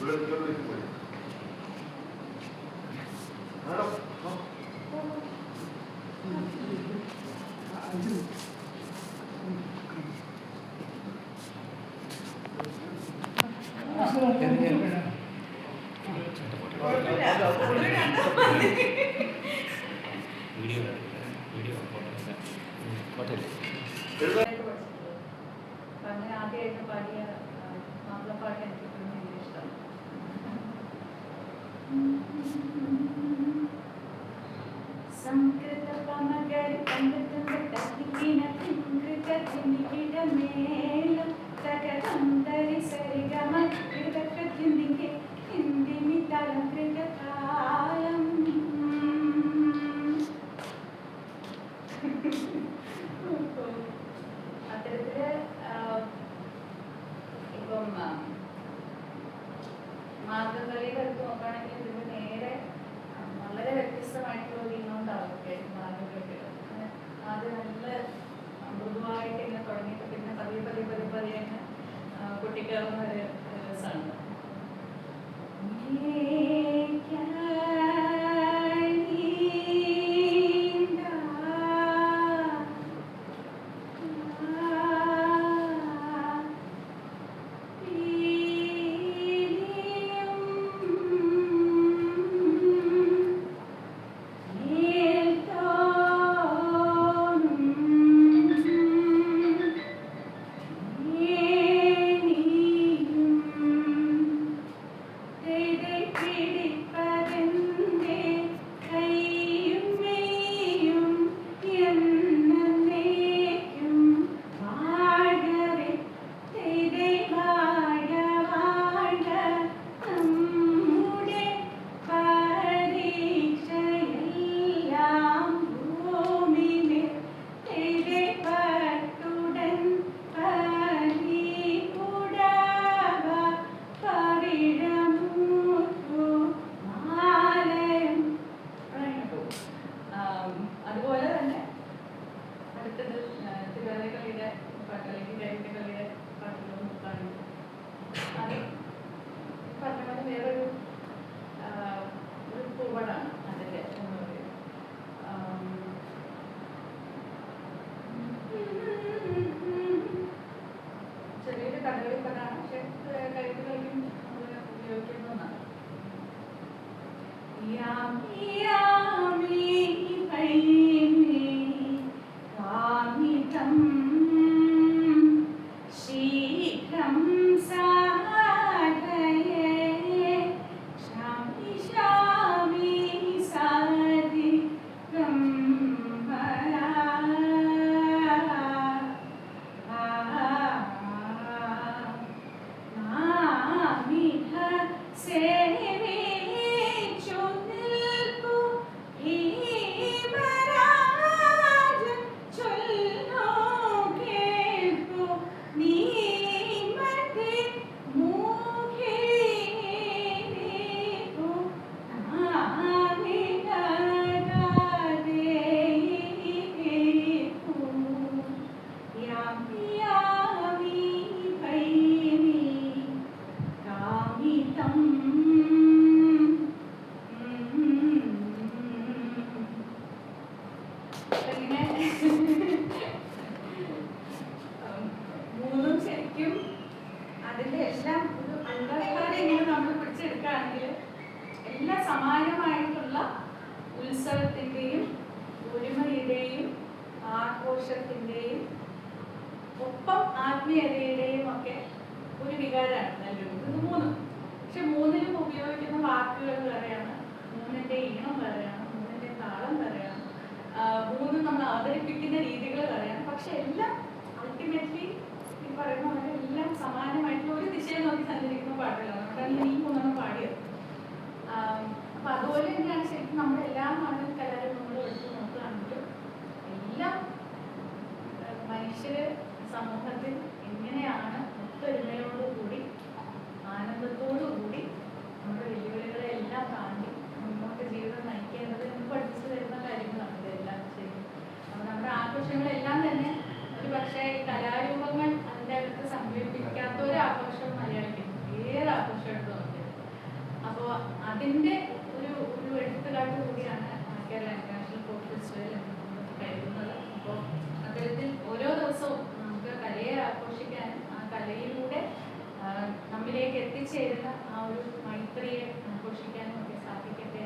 원래 이걸로 있는 거예요. അടുത്ത് നോക്കുകയാണെങ്കിൽ ഇതിന് നേരെ വളരെ വ്യത്യസ്തമായിട്ടുള്ള ഒരു ഇനോണ്ടാവും മാർഗംകളികൾ ആദ്യം നല്ല മൃദുവായിട്ട് ഇങ്ങനെ തുടങ്ങിയിട്ട് പിന്നെ പതിയെ പതിയെ പതിയെ പതിയെ ആഹ്, ഒരു para que le quite മൂന്നും ശരിക്കും അതിന്റെ എല്ലാം ഒരു ഇങ്ങനെ നമ്മൾ പിടിച്ചെടുക്കുകയാണെങ്കിൽ എല്ലാ സമാനമായിട്ടുള്ള ഉത്സവത്തിന്റെയും ഒരുമയുടെയും ആഘോഷത്തിന്റെയും ഒപ്പം ആത്മീയതയുടെയും ഒക്കെ ഒരു വികാരമാണ് നൽകുന്നത്. മൂന്ന്. പക്ഷെ മൂന്നിലും ഉപയോഗിക്കുന്ന വാക്കുകൾ വേറെയാണ്. മൂന്നിന്റെ ഈണം വേറെയാണ്. മൂന്നിന്റെ താളം വേറെയാണ്. അവതരിപ്പിക്കുന്ന രീതികൾ പറയാം പക്ഷെ എല്ലാം അൾട്ടിമേറ്റ്ലി ഈ പറയുന്ന എല്ലാം സമാനമായിട്ടുള്ള ഒരു ദിശയിൽ നോക്കി സഞ്ചരിക്കുന്ന പാട്ടുകളാണ്. അതുകൊണ്ടാണ് നീ മൂന്നെണ്ണം പാടിയത്. അതിന്റെ ഒരു ഒരു എഴുത്തുകാട്ട് കൂടിയാണ് കേരള ഇന്റർനാഷണൽ ഫോക്ക് ഫെസ്റ്റിവൽ നമുക്ക് കരുതുന്നത്. അപ്പോൾ അത്തരത്തിൽ ഓരോ ദിവസവും നമുക്ക് കലയെ ആഘോഷിക്കാനും ആ കലയിലൂടെ നമ്മിലേക്ക് എത്തിച്ചേരുന്ന ആ ഒരു മൈത്രിയെ ആഘോഷിക്കാനും ഒക്കെ സാധിക്കട്ടെ